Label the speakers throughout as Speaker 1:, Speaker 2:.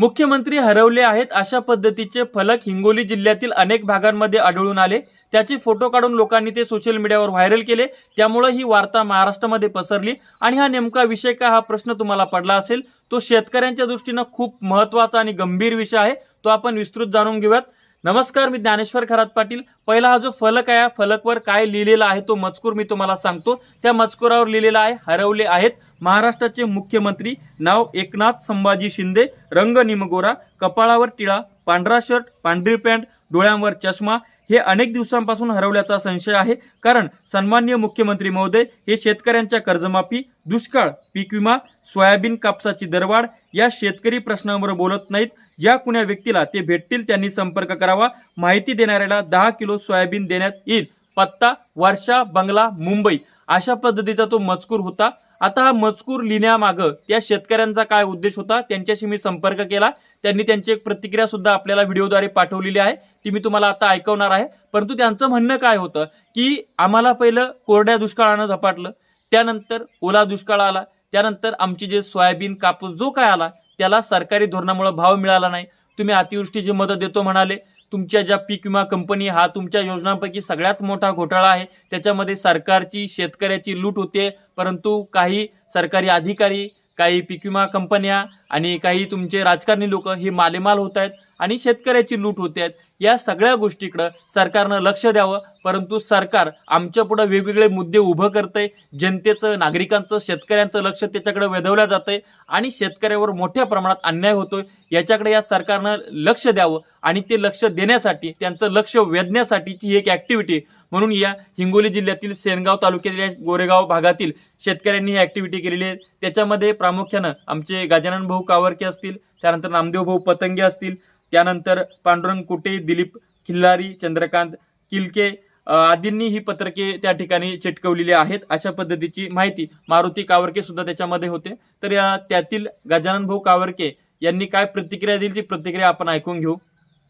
Speaker 1: मुख्यमंत्री हरवले आहेत अशा पद्धतीचे फलक हिंगोली जिल्ह्यातील अनेक भागांमध्ये आढळून आले. त्याचे फोटो काढून लोकांनी ते सोशल मीडियावर व्हायरल केले. त्यामुळे ही वार्ता महाराष्ट्रामध्ये पसरली. आणि हा नेमका विषय का हा प्रश्न तुम्हाला पडला असेल? तो शेतकऱ्यांच्या दृष्टीनं खूप महत्त्वाचा आणि गंभीर विषय आहे. तो आपण विस्तृत जाणून घेऊयात. नमस्कार मी ज्ञानेश्वर खरात पाटील. पहिला हा जो फलक आहे या फलकवर काय लिहिलेला आहे तो मजकूर मी तुम्हाला सांगतो. त्या मजकुरावर लिहिलेला आहे हरवले आहेत महाराष्ट्राचे मुख्यमंत्री नाव एकनाथ संभाजी शिंदे रंग निमगोरा कपाळावर टिळा पांढरा शर्ट पांढरी पॅन्ट डोळ्यांवर चष्मा हे अनेक दिवसांपासून हरवल्याचा संशय आहे. कारण सन्मान्य मुख्यमंत्री महोदय हे शेतकऱ्यांच्या कर्जमाफी दुष्काळ पीक विमा सोयाबीन कापसाची दरवाढ या शेतकरी प्रश्नांवर बोलत नाहीत. ज्या कुण्या व्यक्तीला ते भेटतील त्यांनी संपर्क करावा. माहिती देणाऱ्याला दहा किलो सोयाबीन देण्यात येईल. पत्ता वर्षा बंगला मुंबई अशा पद्धतीचा तो मजकूर होता. आता हा मजकूर लिहिण्यामागं त्या शेतकऱ्यांचा काय उद्देश होता? त्यांच्याशी मी संपर्क केला. त्यांनी त्यांची एक प्रतिक्रिया सुद्धा आपल्याला व्हिडिओद्वारे पाठवलेली आहे. ती मी तुम्हाला आता ऐकवणार आहे. परंतु त्यांचं म्हणणं काय होतं की आम्हाला पहिलं कोरड्या दुष्काळानं झपाटलं. त्यानंतर ओला दुष्काळ आला. त्यानंतर आमची जे सोयाबीन कापूस जो काय आला त्याला सरकारी धोरणामुळे भाव मिळाला नाही. तुम्ही अतिवृष्टीची मदत देतो म्हणाले. तुमच्या ज्या पीक विमा कंपनी हा तुमच्या योजनांपैकी सगळ्यात मोठा घोटाळा आहे. त्याच्यामध्ये सरकारची शेतकऱ्याची लूट होते. परंतु काही सरकारी अधिकारी काही पीक विमा कंपन्या आणि काही तुमचे राजकारणी लोक हे मालेमाल होत आहेत आणि शेतकऱ्याची लूट होते आहेत या सगळ्या गोष्टीकडं सरकारनं लक्ष द्यावं. परंतु सरकार आमच्या पुढं वेगवेगळे मुद्दे उभं करतंय. जनतेचं नागरिकांचं शेतकऱ्यांचं लक्ष त्याच्याकडे वेधवलं जातंय आणि शेतकऱ्यावर मोठ्या प्रमाणात अन्याय होतोय. याच्याकडे या सरकारनं लक्ष द्यावं आणि ते लक्ष देण्यासाठी त्यांचं लक्ष वेधण्यासाठीची एक ॲक्टिव्हिटी म्हणून या हिंगोली जिल्ह्यातील सेनगाव तालुक्यातील गोरेगाव भागातील शेतकऱ्यांनी ही ॲक्टिव्हिटी केलेली आहे. त्याच्यामध्ये प्रामुख्यानं आमचे गजानन भाऊ कावरके असतील त्यानंतर नामदेव भाऊ पतंगे असतील त्यानंतर पांडुरंग कुटे दिलीप खिल्लारी चंद्रकांत किलके आदींनी ही पत्रके त्या ठिकाणी चिटकवलेली आहेत. अशा पद्धतीची माहिती मारुती कावरके सुद्धा त्याच्यामध्ये होते. तर या त्यातील गजानन भाऊ कावरके यांनी काय प्रतिक्रिया दिली ती प्रतिक्रिया आपण ऐकून घेऊ.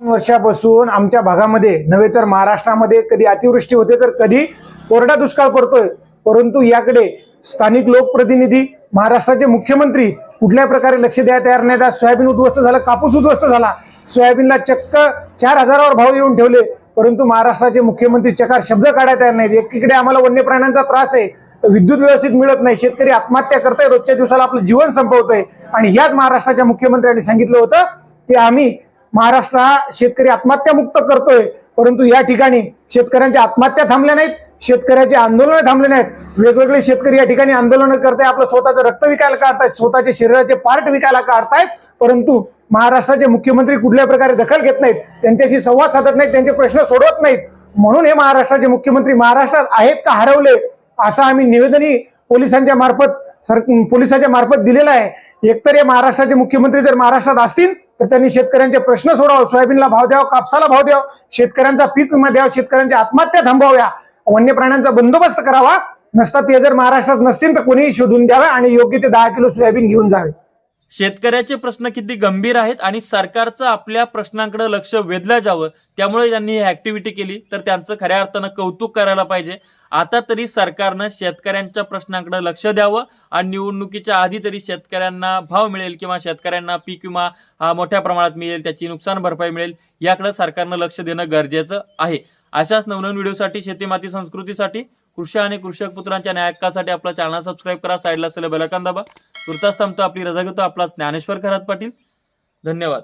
Speaker 2: वर्षापासून आमच्या भागामध्ये नव्हे तर महाराष्ट्रामध्ये कधी अतिवृष्टी होते तर कधी कोरडा दुष्काळ पडतोय. परंतु याकडे स्थानिक लोकप्रतिनिधी महाराष्ट्राचे मुख्यमंत्री कुठल्या प्रकारे लक्ष द्या तयार नाहीत? त्या सोयाबीन उद्ध्वस्त झालं कापूस उद्ध्वस्त झाला. सोयाबीनला चक्क चार हजारावर भाव येऊन ठेवले. परंतु महाराष्ट्राचे मुख्यमंत्री चकार शब्द काढायला तयार नाहीत. एकीकडे आम्हाला वन्य प्राण्यांचा त्रास आहे विद्युत व्यवस्थित मिळत नाही. शेतकरी आत्महत्या करताय रोजच्या दिवसाला आपलं जीवन संपवतोय. आणि याच महाराष्ट्राच्या मुख्यमंत्र्यांनी सांगितलं होतं की आम्ही महाराष्ट्र हा शेतकरी आत्महत्या मुक्त करतोय. परंतु या ठिकाणी शेतकऱ्यांच्या आत्महत्या थांबल्या नाहीत. शेतकऱ्याचे आंदोलन थांबले नाहीत. वेगवेगळे शेतकरी या ठिकाणी आंदोलन करताय. आपलं स्वतःचं रक्त विकायला काढतायत. स्वतःचे शरीराचे पार्ट विकायला काढतायत. परंतु महाराष्ट्राचे मुख्यमंत्री कुठल्या प्रकारे दखल घेत नाहीत? त्यांच्याशी संवाद साधत नाहीत. त्यांचे प्रश्न सोडवत नाहीत. म्हणून हे महाराष्ट्राचे मुख्यमंत्री महाराष्ट्रात आहेत का हरवले? असं आम्ही निवेदनही पोलिसांच्या मार्फत सर पोलिसाच्या मार्फत दिलेलं आहे. एकतर हे महाराष्ट्राचे मुख्यमंत्री जर महाराष्ट्रात असतील तर त्यांनी शेतकऱ्यांचे प्रश्न सोडावं. सोयाबीनला भाव द्यावा कापसाला भाव द्यावा शेतकऱ्यांचा पीक विमा द्यावा शेतकऱ्यांच्या आत्महत्या थांबवाव्या. वन्य प्राण्यांचा बंदोबस्त करावा. नसता ते जर महाराष्ट्रात नसतील तर कोणीही शोधून द्यावे आणि योग्य ते दहा किलो सोयाबीन घेऊन जावे.
Speaker 1: शेतकऱ्याचे प्रश्न किती गंभीर आहेत आणि सरकारचं आपल्या प्रश्नांकडे लक्ष वेधलं जावं त्यामुळे त्यांनी ही ऍक्टिव्हिटी केली. तर त्यांचं खऱ्या अर्थानं कौतुक करायला पाहिजे. आता तरी सरकारनं शेतकऱ्यांच्या प्रश्नांकडे लक्ष द्यावं आणि निवडणुकीच्या आधी तरी शेतकऱ्यांना भाव मिळेल किंवा शेतकऱ्यांना पीक विमा हा मोठ्या प्रमाणात मिळेल त्याची नुकसान भरपाई मिळेल याकडे सरकारनं लक्ष देणं गरजेचं आहे. अशाच नवनवीन व्हिडिओसाठी शेतीमाती संस्कृतीसाठी कृषी आणि कृषक पुत्रांच्या न्यायकासाठी आपला चॅनल सबस्क्राईब करा साईडला असलेलं बेलकान दाबा. तुर्तास थांबतो आपली रजा घेतो आपला ज्ञानेश्वर खरात पाटील. धन्यवाद.